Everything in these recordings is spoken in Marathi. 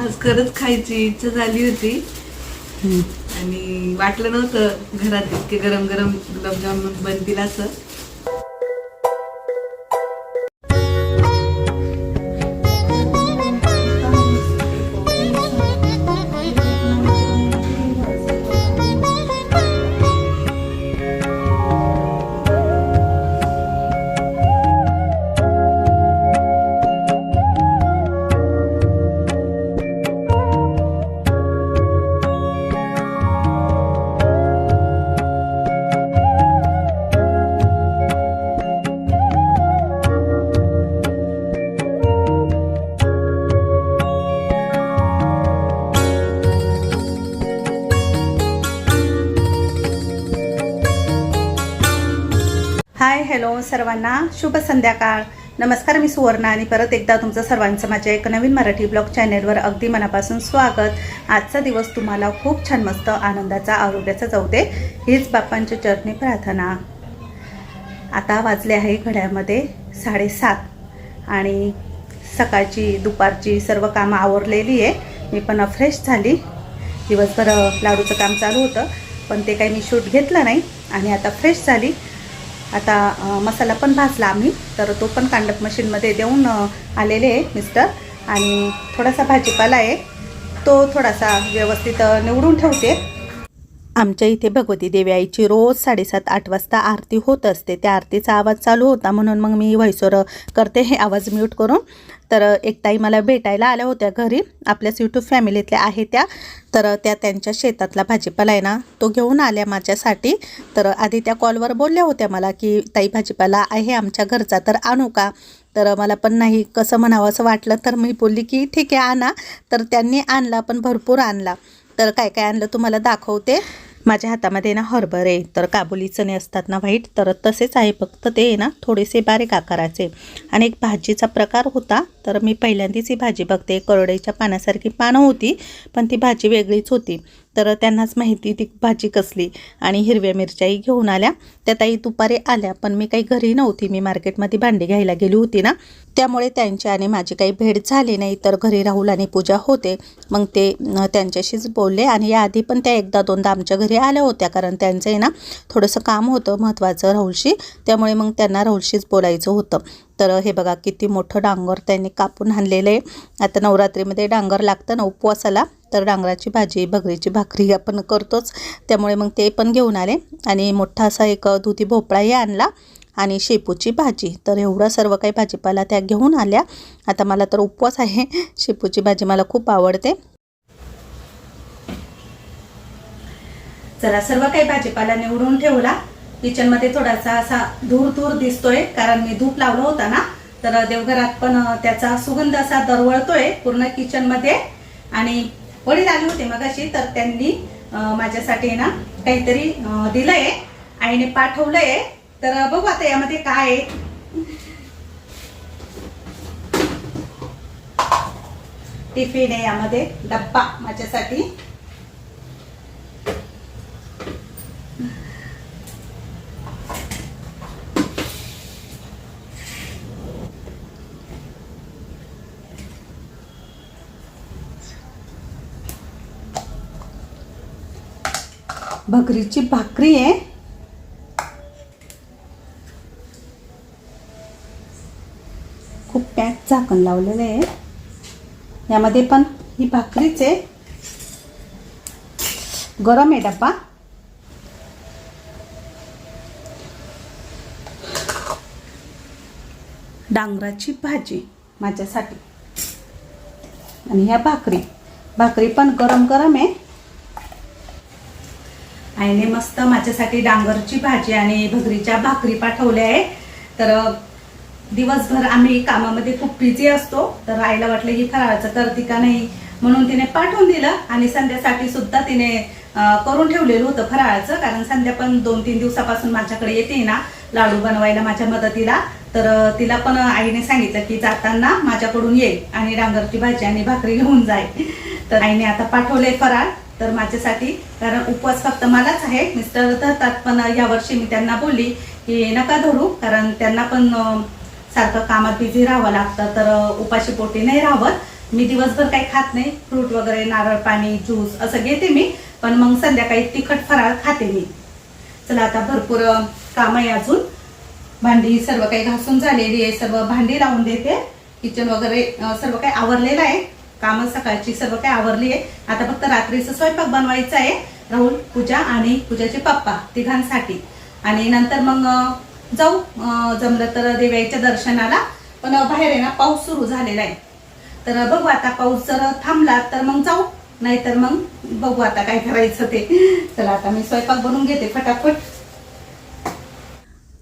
आज खरंच खायची इच्छा झाली होती. आणि वाटलं नव्हतं घरात इतके गरम गरम गुलाबजामुन बनतील असं. सर्वांना शुभ संध्याकाळ. नमस्कार मी सुवर्णा आणि परत एकदा तुमचं सर्वांचं माझ्या एक नवीन मराठी ब्लॉग चॅनेलवर अगदी मनापासून स्वागत. आजचा दिवस तुम्हाला खूप छान मस्त आनंदाचा आरोग्याचा जाऊ दे हीच बाप्पांची चरणी प्रार्थना. आता वाजले आहे घड्यामध्ये साडेसात आणि सकाळची दुपारची सर्व कामं आवरलेली आहे. मी पण फ्रेश झाली. दिवसभर लाडूचं काम चालू होतं पण ते काही मी शूट घेतलं नाही आणि आता फ्रेश झाली. आता मसाला पण भाजला आम्ही तर तो पण कांडप मशीनमध्ये देऊन आलेले आहे मिस्टर. आणि थोडासा भाजीपाला आहे तो थोडासा व्यवस्थित निवडून ठेवते. आमच्या इथे भगवती देवी आईची रोज साडेसात आठ वाजता आरती होत असते. त्या आरतीचा आवाज चालू होता म्हणून मग मी व्हॉइसवर करते हे आवाज म्यूट करून. तर एक ताई मला भेटायला आल्या होत्या घरी. आपल्याच यूट्यूब फॅमिलीतल्या आहे त्या. तर त्या त्यांच्या शेतातला भाजीपाला आहे ना तो घेऊन आल्या माझ्यासाठी. तर आधी त्या कॉलवर बोलल्या होत्या मला की ताई भाजीपाला आहे आमच्या घरचा तर आणू का? तर मला पण नाही कसं म्हणावं असं वाटलं. तर मी बोलली की ठीक आहे आणा. तर त्यांनी आणला पण भरपूर आणला. तर काय काय आणलं तुम्हाला दाखवते. माझ्या हातामध्ये ना हरभरे तर काबुली चणे असतात ना व्हाईट तर तसेच आहे फक्त ते आहे ना थोडेसे बारीक आकाराचे. आणि एक भाजीचा प्रकार होता तर मी पहिल्यांदाच ही भाजी बघते. करडईच्या पाण्यासारखी पानं होती पण ती भाजी वेगळीच होती. तर त्यांनाच माहिती ती भाजी कसली आणि हिरव्या मिरच्याही घेऊन आल्या. त्या ताई दुपारी आल्या पण मी काही घरी नव्हती. मी मार्केटमध्ये भांडी घ्यायला गेली होती ना. त्यामुळे त्यांची आणि माझी काही भेट झाली नाही तर घरी राहुल आणि पूजा होते. मग ते त्यांच्याशीच बोलले आणि याआधी पण त्या एकदा दोनदा आमच्या घरी आल्या होत्या कारण त्यांचं आहे ना थोडंसं काम होतं महत्त्वाचं राहुलशी. त्यामुळे मग त्यांना राहुलशीच बोलायचं होतं. तर हे बघा किती मोठं डांगर त्यांनी कापून आणलेलं आहे. आता नवरात्रीमध्ये डांगर लागतं ना उपवासाला तर डांगराची भाजी भगरीची भाकरी आपण करतोच. त्यामुळे मग ते पण घेऊन आले. आणि मोठा असा एक दुधी भोपळाही आणला आणि शेपूची भाजी. तर एवढं सर्व काही भाजीपाला त्या घेऊन आल्या. आता मला तर उपवास आहे. शेपूची भाजी मला खूप आवडते. चला सर्व काही भाजीपाला निवडून ठेवला. किचनमध्ये थोडासा असा धूर धूर दिसतोय. कारण मी धूप लावला होता ना. तर देवघरात पण त्याचा सुगंध असा दरवळतोय पूर्ण किचनमध्ये. आणि वडील आले होते मगाशी तर त्यांनी माझ्यासाठी ना काहीतरी दिलंय आईने पाठवलंय. तर बघू आता यामध्ये काय आहे. टिफिन आहे यामध्ये डब्बा माझ्यासाठी. भगरीची भाकरी आहे. खूप पॅक झाकण लावलेलं आहे. यामध्ये पण ही भाकरीच आहे. गरम आहे डब्बा. डांगराची भाजी माझ्यासाठी. आणि ह्या भाकरी. भाकरी पण गरम गरम आहे. आईने मस्त माझ्यासाठी डांगरची भाजी आणि भगरीच्या भाकरी पाठवल्या आहे तर दिवसभर आम्ही कामामध्ये खूप बिझी असतो. तर आईला वाटलं ही फराळाचं करते का नाही म्हणून तिने पाठवून दिलं आणि संध्यासाठी सुद्धा तिने करून ठेवलेलं होतं फराळाचं. कारण संध्या पण दोन तीन दिवसापासून माझ्याकडे येते ना लाडू बनवायला माझ्या मदतीला. तर तिला पण आईने सांगितलं की जाताना माझ्याकडून ये आणि डांगरची भाजी आणि भाकरी घेऊन जाय. तर आईने आता पाठवलंय फराळ. तर माझ्यासाठी कारण उपवास फक्त मलाच आहे. मिस्टर धरतात पण यावर्षी मी त्यांना बोलली की नका धरू कारण त्यांना पण सारखं कामात बिझी राहावं लागतं. तर उपाशी पोटी नाही राहावं मी दिवसभर काही खात नाही. फ्रूट वगैरे नारळ पाणी ज्यूस असं घेते मी. पण मग संध्याकाळी तिखट फराळ खाते मी. चला आता भरपूर काम आहे अजून. भांडी सर्व काही घासून झालेली आहे. सर्व भांडी लावून देते. किचन वगैरे सर्व काही आवरलेलं आहे. कामं सकाळची सर्व काही आवरली आहे. आता फक्त रात्रीचं स्वयंपाक बनवायचा आहे. राहुल पूजा आणि पूजाचे पप्पा तिघांसाठी. आणि नंतर मग जाऊ. जमलं तर देव्याच्या दर्शनाला. पण बाहेर आहे ना पाऊस सुरू झालेला आहे. तर बघू आता पाऊस जर थांबला तर मग जाऊ. नाहीतर मग बघू आता काय करायचं ते. चला आता मी स्वयंपाक बनवून घेते फटाफट.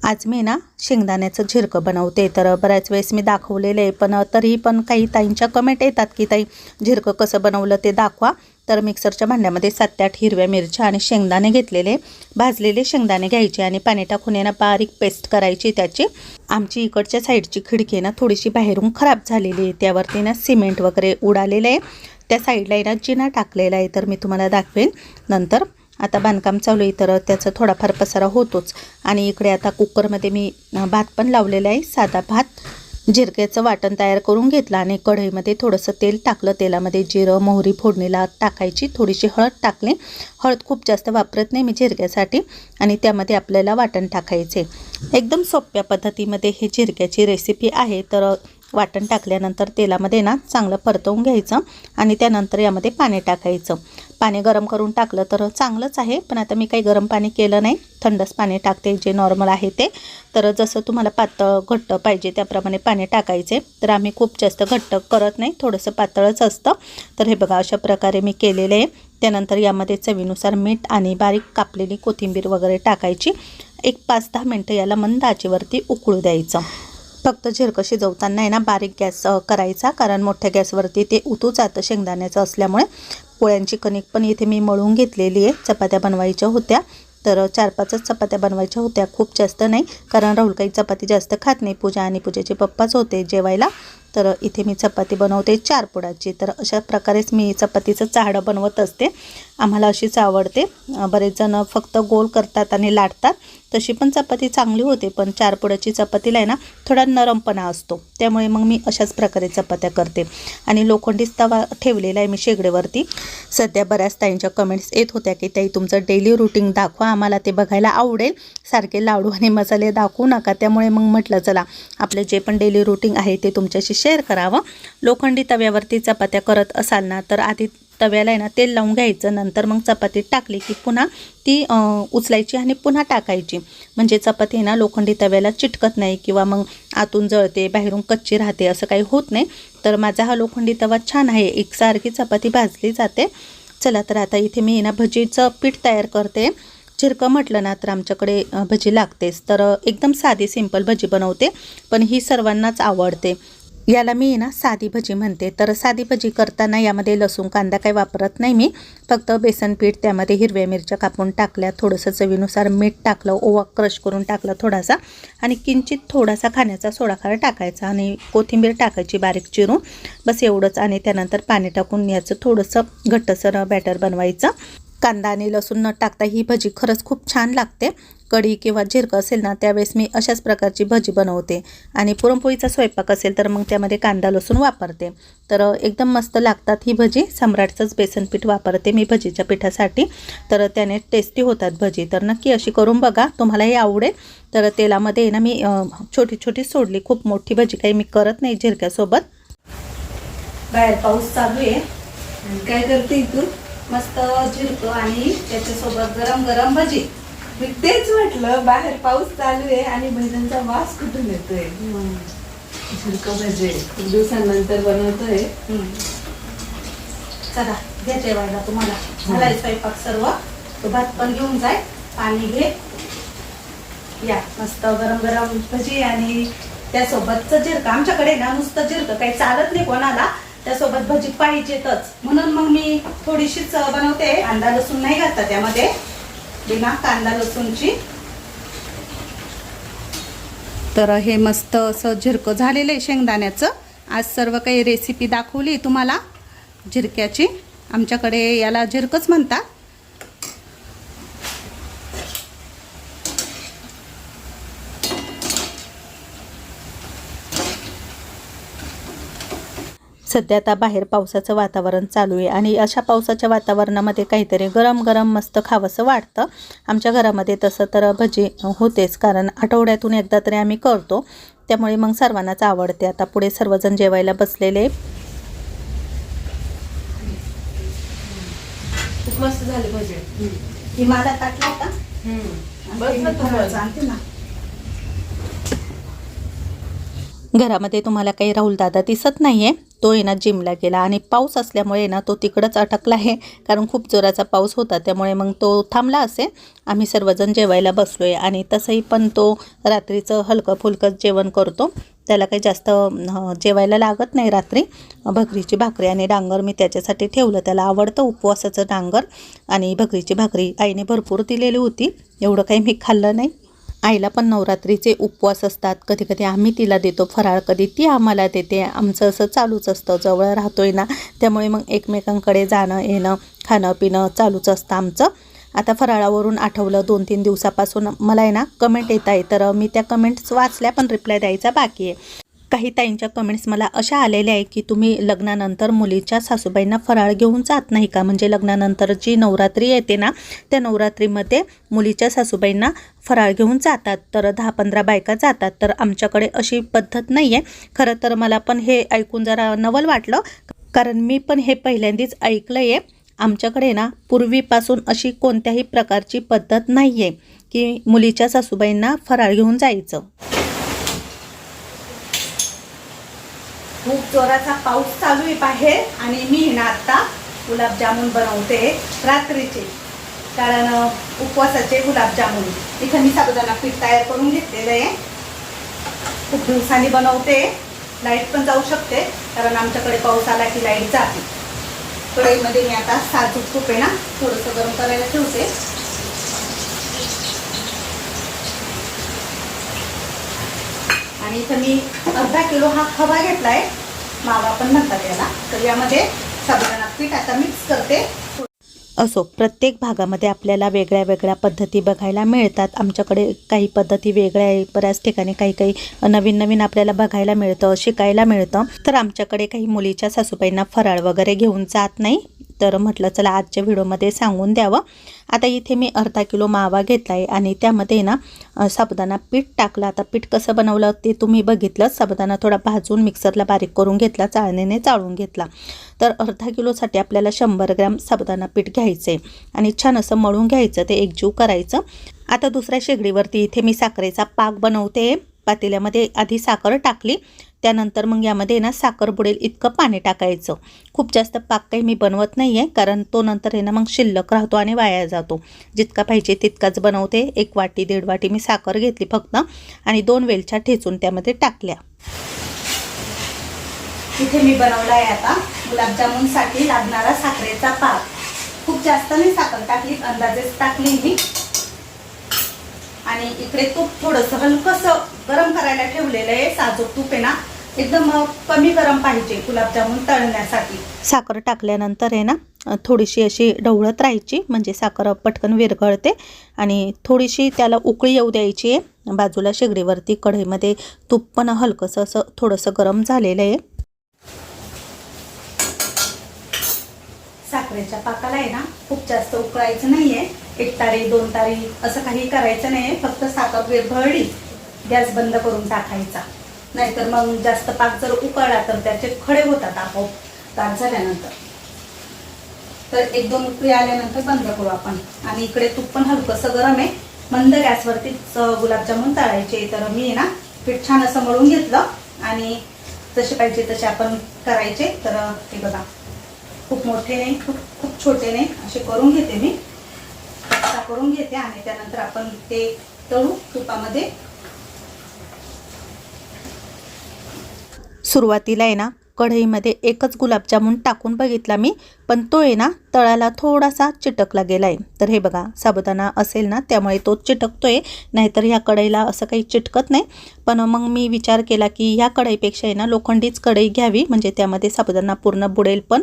आज मी ना शेंगदाण्याचं झिरकं बनवते. तर बऱ्याच वेळेस मी दाखवलेलं आहे पण तरीही पण काही ताईंच्या कमेंट येतात की ताई झिरकं कसं बनवलं ते दाखवा. तर मिक्सरच्या भांड्यामध्ये सात ते आठ हिरव्या मिरच्या आणि शेंगदाणे घेतलेले. भाजलेले शेंगदाणे घ्यायचे आणि पाणी टाकून यांना बारीक पेस्ट करायची त्याची. आमची इकडच्या साईडची खिडकी ना थोडीशी बाहेरून खराब झालेली आहे. त्यावरती ना सिमेंट वगैरे उडालेलं आहे. त्या साईडला आहे ना जिना टाकलेला आहे तर मी तुम्हाला दाखवेन नंतर. आता बांधकाम चालू आहे तर त्याचा थोडाफार पसारा होतोच. आणि इकडे आता कुकरमध्ये मी भात पण लावलेला आहे साधा भात. जिरक्याचं वाटण तयार करून घेतलं आणि कढईमध्ये थोडंसं तेल टाकलं. तेलामध्ये जिरं मोहरी फोडणीला टाकायची थोडीशी हळद टाकली. हळद खूप जास्त वापरत नाही मी जिरक्यासाठी आणि त्यामध्ये आपल्याला वाटण टाकायचे. एकदम सोप्या पद्धतीमध्ये हे जिरक्याची रेसिपी आहे तर वाटण टाकल्यानंतर तेलामध्ये ना चांगलं परतवून घ्यायचं आणि त्यानंतर यामध्ये पाणी टाकायचं. पाणी गरम करून टाकलं तर चांगलंच आहे. पण आता मी काही गरम पाणी केलं नाही. थंडच पाणी टाकते जे नॉर्मल आहे ते. तर जसं तुम्हाला पातळ घट्ट पाहिजे त्याप्रमाणे पाणी टाकायचे. तर आम्ही खूप जास्त घट्ट करत नाही. थोडंसं पातळच असतं. तर हे बघा अशा प्रकारे मी केलेले आहे. त्यानंतर यामध्ये चवीनुसार मीठ आणि बारीक कापलेली कोथिंबीर वगैरे टाकायची. एक पाच दहा मिनटं याला मंद आचेवरती उकळू द्यायचं. फक्त झिरकं शिजवताना आहे ना बारीक गॅस करायचा. कारण मोठ्या गॅसवरती ते उतू जातं शेंगदाण्याचं असल्यामुळे. पोळ्यांची कणिक पण इथे मी मळून घेतलेली आहे. चपात्या बनवायच्या होत्या. तर चार पाचच चपात्या बनवायच्या होत्या. खूप जास्त नाही कारण राहुल काही चपाती जास्त खात नाही. पूजा आणि पूजेचे पप्पाच होते जेवायला. तर इथे मी चपाती बनवते चार पुडाची. तर अशा प्रकारेच मी चपातीचं चाहडं बनवत असते. आम्हाला अशीच आवडते. बरेच जण फक्त गोल करतात आणि लाटतात. तशी पण चपाती चांगली होते पण चार पुडाची चपातीला आहे ना थोडा नरमपणा असतो. त्यामुळे मग मी अशाच प्रकारे चपात्या करते. आणि लोखंडीच तवा ठेवलेला आहे मी शेगडीवरती. सध्या बऱ्याच ताईंच्या कमेंट्स येत होत्या की ताई तुमचं डेली रुटीन दाखवा. आम्हाला ते बघायला आवडेल. सारखे लाडू आणि मसाले दाखवू नका. त्यामुळे मग म्हटलं चला आपलं जे पण डेली रुटीन आहे ते तुमच्याशी शेअर करावं. लोखंडी तव्यावरती चपात्या करत असाल ना तर आधी तव्याला आहे ना तेल लावून घ्यायचं. नंतर मग चपाती टाकली की पुन्हा ती उचलायची आणि पुन्हा टाकायची. म्हणजे चपाती आहे ना लोखंडी तव्याला चिटकत नाही किंवा मग आतून जळते बाहेरून कच्ची राहते असं काही होत नाही. तर माझा हा लोखंडी तवा छान आहे. एकसारखी चपाती भाजली जाते. चला तर आता इथे मी ना भजीचं पीठ तयार करते. चिरकं म्हटलं ना तर आमच्याकडे भजी लागतेच. तर एकदम साधी सिंपल भजी बनवते. पण ही सर्वांनाच आवडते. याला मी ना साधी भजी म्हणते. तर साधी भजी करताना यामध्ये लसूण कांदा काही वापरत नाही मी. फक्त बेसन पीठ त्यामध्ये हिरव्या मिरच्या कापून टाकल्या. थोडंसं चवीनुसार मीठ टाकलं ओवा क्रश करून टाकला थोडासा. आणि किंचित थोडासा खाण्याचा सोडाखार टाकायचा आणि कोथिंबीर टाकायची बारीक चिरून. बस एवढंच आणि त्यानंतर पाणी टाकून याचं थोडंसं घट्टसर बॅटर बनवायचं. कांदा आणि लसूण न टाकता ही भजी खरंच खूप छान लागते. कढी किंवा झिरकं असेल ना त्यावेळेस मी अशाच प्रकारची भजी बनवते. आणि पुरणपोळीचा स्वयंपाक असेल तर मग त्यामध्ये कांदा लसूण वापरते. तर एकदम मस्त लागतात ही भजी. सम्राटचंच बेसन पीठ वापरते मी भजीच्या पिठासाठी. तर त्याने टेस्टी होतात भजी. तर नक्की अशी करून बघा. तुम्हालाही आवडेल. तर तेलामध्ये ना मी छोटी छोटी सोडली. खूप मोठी भजी काही मी करत नाही झिरक्यासोबत बाहेर पाऊस चालू आहे. काय करते तू मस्त झिरकं आणि त्याच्यासोबत गरम गरम भजी. मी तेच म्हटलं बाहेर पाऊस चालू आहे आणि भजनचा वास कुठून येतोय? झुरकं भजे. खूप दिवसांनंतर बनवतोय. चला घे जेवायला तुम्हाला. झालाय स्वयंपाक सर्व. तो भात पण घेऊन जाय. पाणी घे. या मस्त गरम गरम भजी आणि त्यासोबतचं जिरकं. आमच्याकडे ना नुसतं जिरकं. काही चालत नाही कोणाला. त्यासोबत भजी पाहिजेतच. म्हणून मग मी थोडीशीच बनवते. कांदा लसूण नाही घातला त्यामध्ये. बिना कांदा लसूणची. तर हे मस्त असं झिरकं झालेलं आहे शेंगदाण्याचं. आज सर्व काही रेसिपी दाखवली तुम्हाला. झिरक्याची. आमच्याकडे याला झिरकंच म्हणतात. सध्या आता बाहेर पावसाचं वातावरण चालू आहे आणि अशा पावसाच्या वातावरणामध्ये काहीतरी गरम गरम मस्त खावंसं वाटतं. आमच्या घरामध्ये तसं तर भजी होतेच कारण आठवड्यातून एकदा तरी आम्ही करतो. त्यामुळे मग सर्वांनाच आवडते. आता पुढे सर्वजण जेवायला बसलेले. मस्त झाले भजे. ही माझा टाकला का? बस ना तू बस. आणते ना घरामध्ये तुम्हाला काही राहुल दादा दिसत नाही आहे तो आहे ना जिमला गेला आणि पाऊस असल्यामुळे ना तो तिकडंच अटकला आहे. कारण खूप जोराचा पाऊस होता त्यामुळे मग तो थांबला असे आम्ही सर्वजण जेवायला बसलोय आणि तसंही पण तो रात्रीचं हलकं फुलकं जेवण करतो. त्याला काही जास्त जेवायला लागत नाही रात्री. भकरीची भाकरी आणि डांगर मी त्याच्यासाठी ठेवलं. त्याला आवडतं उपवासाचं डांगर आणि भकरीची भाकरी आईने भरपूर दिलेली होती. एवढं काही मी खाल्लं नाही. आईला पण नवरात्रीचे उपवास असतात. कधी कधी आम्ही तिला देतो फराळ कधी ती आम्हाला देते. आमचं असं चालूच असतं. जवळ राहतोय ना त्यामुळे मग एकमेकांकडे जाणं येणं खाणं पिणं चालूच असतं आमचं. आता फराळावरून आठवलं दोन तीन दिवसापासून. मला आहे ना कमेंट येत आहे. तर मी त्या कमेंट्स वाचल्या पण रिप्लाय द्यायचा बाकी आहे. काही ताईंच्या कमेंट्स मला अशा आलेल्या आहे की तुम्ही लग्नानंतर मुलीच्या सासूबाईंना फराळ घेऊन जात नाही का? म्हणजे लग्नानंतर जी नवरात्री येते ना त्या नवरात्रीमध्ये मुलीच्या सासूबाईंना फराळ घेऊन जातात. तर दहा पंधरा बायका जातात. तर आमच्याकडे अशी पद्धत नाही आहे खरं तर मला पण हे ऐकून जरा नवल वाटलं. कारण मी पण हे पहिल्यांदाच ऐकलं आहे आमच्याकडे ना पूर्वीपासून अशी कोणत्याही प्रकारची पद्धत नाही आहे की मुलीच्या सासूबाईंना फराळ घेऊन जायचं. खूप जोराचा पाऊस चालू आहे बाहेर आणि मी ना आत्ता गुलाबजामुन बनवते रात्रीचे. कारण उपवासाचे गुलाबजामुन. इथं मी साबुदाणा पीठ तयार करून घेतलेलं आहे. खूप दिवसांनी बनवते. लाइट पण जाऊ शकते. कारण आमच्याकडे पाऊस आला की लाइट जाते. कढईमध्ये मी आता साजूक तूप आहे ना थोडंसं गरम करायला ठेवते. आणि इथं मी अर्धा किलो हा खवा घेतला आहे मावा पण म्हणतात याला. तर यामध्ये साधारण पीठ आता मिक्स करते. असो प्रत्येक भागामध्ये आपल्याला वेगळ्या वेगळ्या पद्धती बघायला मिळतात. आमच्याकडे काही पद्धती वेगळ्या आहे. बऱ्याच ठिकाणी काही काही नवीन नवीन आपल्याला बघायला मिळतं शिकायला मिळतं. तर आमच्याकडे काही मुलीच्या सासूबाईंना फराळ वगैरे घेऊन जात नाही. तर म्हटलं चला आजच्या व्हिडिओमध्ये सांगून द्यावं. आता इथे मी अर्धा किलो मावा घेतला आहे आणि त्यामध्ये ना साबुदाणा पीठ टाकलं. आता पीठ कसं बनवलं ते तुम्ही बघितलं साबुदाणा थोडा भाजून मिक्सरला बारीक करून घेतला चाळणीने चाळून घेतला. तर अर्धा किलोसाठी आपल्याला शंभर ग्रॅम साबुदाणा पीठ घ्यायचं आहे आणि छान असं मळून घ्यायचं ते एकजीव करायचं. आता दुसऱ्या शेगडीवरती इथे मी साखरेचा पाक बनवते. पातेल्यामध्ये आधी साखर टाकली त्यानंतर मग यामध्ये ना साखर बुडेल इतकं पाणी टाकायचं. खूप जास्त पाक काही मी बनवत नाही आहे कारण तो नंतर आहे ना मग शिल्लक राहतो आणि वाया जातो. जितका पाहिजे तितकाच बनवते. एक वाटी दीड वाटी मी साखर घेतली फक्त आणि दोन वेलच्या ठेचून त्यामध्ये टाकल्या. इथे मी बनवला आहे आता गुलाबजामुनसाठी लागणारा साखरेचा पाक. खूप जास्त मी साखर टाकली अंदाजेच टाकली मी आणि इकडे तूप थोडंसं हलकंसं गरम करायला ठेवलेलं आहे. साजूक तूप आहे ना एकदम कमी गरम पाहिजे गुलाबजामुन तळण्यासाठी. साखर टाकल्यानंतर आहे ना थोडीशी अशी ढवळत राहायची म्हणजे साखर पटकन विरघळते आणि थोडीशी त्याला उकळी येऊ द्यायची आहे. बाजूला शेगडीवरती कढईमध्ये तूप पण हलकंसं असं थोडंसं गरम झालेलं आहे. साखरेच्या पाकाला आहे ना खूप जास्त उकळायचं नाहीये. एक तारी दोन तारी असं काही करायचं नाहीये. फक्त साखर विरघळली गॅस बंद करून टाकायचा. नाहीतर मग जास्त पाक जर उकळला तर त्याचे खडे होतात आपोआप ताक झाल्यानंतर. तर एक दोन उकळी आल्यानंतर बंद करू आपण. आणि इकडे तूप पण हलकंसं गरम आहे. मंद गॅसवरतीच गुलाबजामुन तळायचे. तर मी आहे ना पीठ छान असं मळून घेतलं. आणि जसे पाहिजे तसे आपण करायचे. तर हे बघा. खूप मोठे नाही खूप खूप छोटे नाही. असे करून घेते मी. असा करून घेते. आणि त्यानंतर आपण ते तळू तुपामध्ये सुरुवातीला आहे ना कढईमध्ये एकच गुलाबजामुन टाकून बघितला मी पण तो आहे ना तळाला थोडासा चिटकला गेला आहे तर हे बघा साबुदाणा असेल ना त्यामुळे तो आहे नाहीतर ह्या कढईला असं काही चिटकत नाही. पण मग मी विचार केला की ह्या कढईपेक्षा आहे ना लोखंडीच कढई घ्यावी म्हणजे त्यामध्ये साबुदाणा पूर्ण बुडेल पण.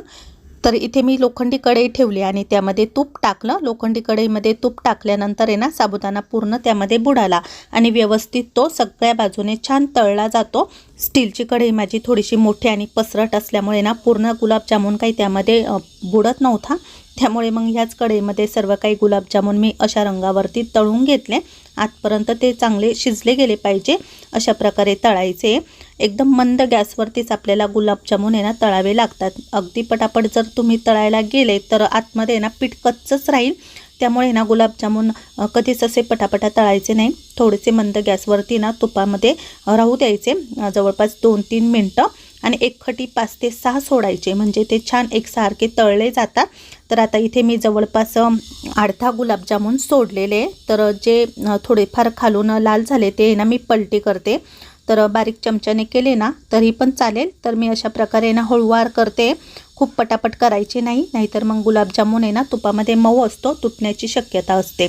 तर इथे मी लोखंडी कढई ठेवली आणि त्यामध्ये तूप टाकलं. लोखंडी कढईमध्ये तूप टाकल्यानंतर आहे ना साबुदाणा पूर्ण त्यामध्ये बुडाला आणि व्यवस्थित तो सगळ्या बाजूने छान तळला जातो. स्टीलची कढई माझी थोडीशी मोठी आणि पसरट असल्यामुळे ना पूर्ण गुलाबजामुन काही त्यामध्ये बुडत नव्हता. त्यामुळे मग ह्याच कढईमध्ये सर्व काही गुलाबजामुन मी अशा रंगावरती तळून घेतले. आतपर्यंत ते चांगले शिजले गेले पाहिजे. अशा प्रकारे तळायचे. एकदम मंद गॅसवरतीच आपल्याला गुलाबजामुन आहे ना तळावे लागतात. अगदी पटापट जर तुम्ही तळायला गेले तर आतमध्ये ना पीठ कच्चंच राहील. त्यामुळे ना गुलाबजामुन कधीच असे पटापटा तळायचे नाही. थोडेसे मंद गॅसवरती ना तुपामध्ये राहू द्यायचे. जवळपास दोन तीन मिनटं आणि एक खटी पाच ते सहा सोडायचे. म्हणजे ते छान एकसारखे तळले जातात. तर आता इथे मी जवळपास अर्धा गुलाबजामुन सोडलेले. तर जे थोडेफार खालून लाल झाले ते ना मी पलटी करते. तर बारीक चमच्याने केले ना तरी पण चालेल. तर मी अशा प्रकारे ना हळूवार करते. खूप पटापट करायचे नाही नाहीतर मग गुलाबजामुन आहे ना तुपामध्ये मऊ असतो तुटण्याची शक्यता असते.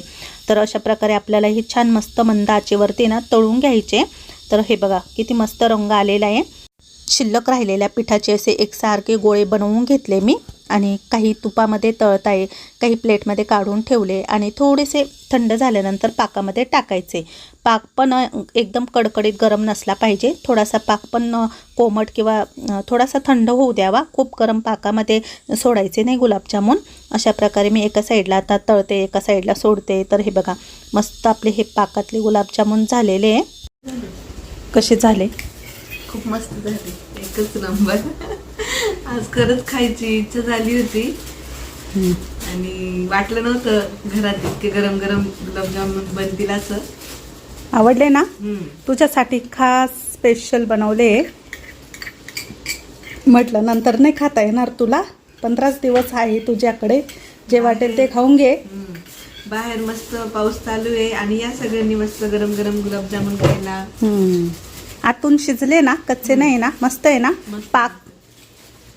तर अशा प्रकारे आपल्याला हे छान मस्त मंद आचेवरती ना तळून घ्यायचे. तर हे बघा किती मस्त रंग आलेला आहे. शिल्लक राहिलेल्या पिठाचे असे एकसारखे गोळे बनवून घेतले मी. आणि काही तुपामध्ये तळत आहे काही प्लेटमध्ये काढून ठेवले आणि थोडेसे थंड झाल्यानंतर पाकामध्ये टाकायचे. पाक पण एकदम कडकडीत गरम नसला पाहिजे. थोडासा पाक पण कोमट किंवा थोडासा थंड होऊ द्यावा. खूप गरम पाकामध्ये सोडायचे नाही गुलाबजामून. अशा प्रकारे मी एका साईडला आता तळते एका साईडला सोडते. तर हे बघा मस्त आपले हे पाकातले गुलाबजामून झालेले. आहे कसे झाले? खूप मस्त झाले. एकच नंबर. आज खरंच खायची इच्छा झाली होती. आणि वाटलं नव्हतं घरात इतके गरम गरम गुलाबजामुन बनतील असं. आवडले ना. तुझ्यासाठी खास स्पेशल बनवले. म्हटलं नंतर नाही खाता येणार तुला. पंधराच दिवस आहे तुझ्याकडे. जे वाटेल ते खाऊन घे. बाहेर मस्त पाऊस चालू आहे आणि या सगळ्यांनी मस्त गरम गरम गुलाबजामुन खायला. आतून शिजले ना कच्चे नाही ना मस्त आहे ना. पाक.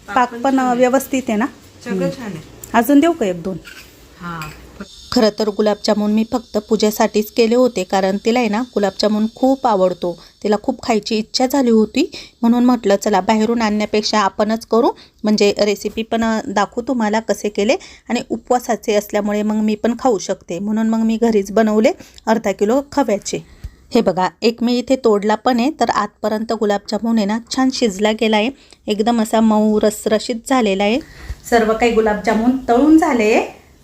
पाक पण. व्यवस्थित आहे ना. सगळं छान आहे. अजून देऊ का एक दोन? हा. खरं तर गुलाबजामुन मी फक्त पूजेसाठीच केले होते कारण तिला आहे ना गुलाबजामुन खूप आवडतो. तिला खूप खायची इच्छा झाली होती. म्हणून म्हटलं चला बाहेरून आणण्यापेक्षा आपणच करू. म्हणजे रेसिपी पण दाखवू तुम्हाला कसे केले. आणि उपवासाचे असल्यामुळे मग मी पण खाऊ शकते. म्हणून मग मी घरीच बनवले अर्धा किलो खव्याचे. हे बघा एक मी इथे तोडला पण आहे तर आतपर्यंत गुलाबजामुन आहे ना छान शिजला गेला आहे. एकदम असा मऊ रसरशीत झालेला आहे. सर्व काही गुलाबजामून तळून झाले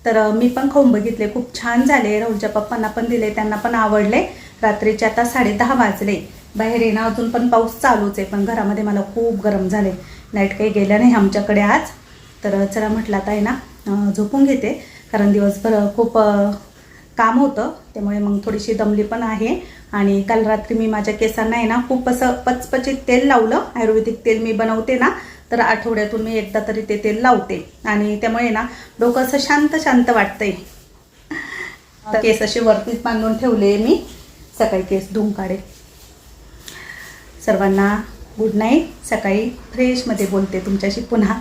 तर मी पण खाऊन बघितले खूप छान झाले राहुलच्या पप्पांना पण दिले त्यांना पण आवडले. रात्रीचे आता साडेदहा वाजले. बाहेर येणं अजून पण पाऊस चालूच आहे पण घरामध्ये मला खूप गरम झाले. लाइट काही गेलं नाही आमच्याकडे आज. तर चला म्हटलं आता आहे ना झोपून घेते. कारण दिवसभर खूप काम होतं त्यामुळे मग थोडीशी दमली पण आहे. आणि काल रात्री मी माझ्या केसांना आहे ना खूप असं पचपचित तेल लावलं. आयुर्वेदिक तेल मी बनवते ना तर आठवड्यातून मी एकदा तरी ते तेल लावते. आणि त्यामुळे ना डोकं असं शांत शांत वाटतंय. केस असे वरतीच बांधून ठेवले मी. सकाळी केस धुवून काढे सर्वांना गुड नाईट सकाळी फ्रेशमध्ये बोलते तुमच्याशी पुन्हा.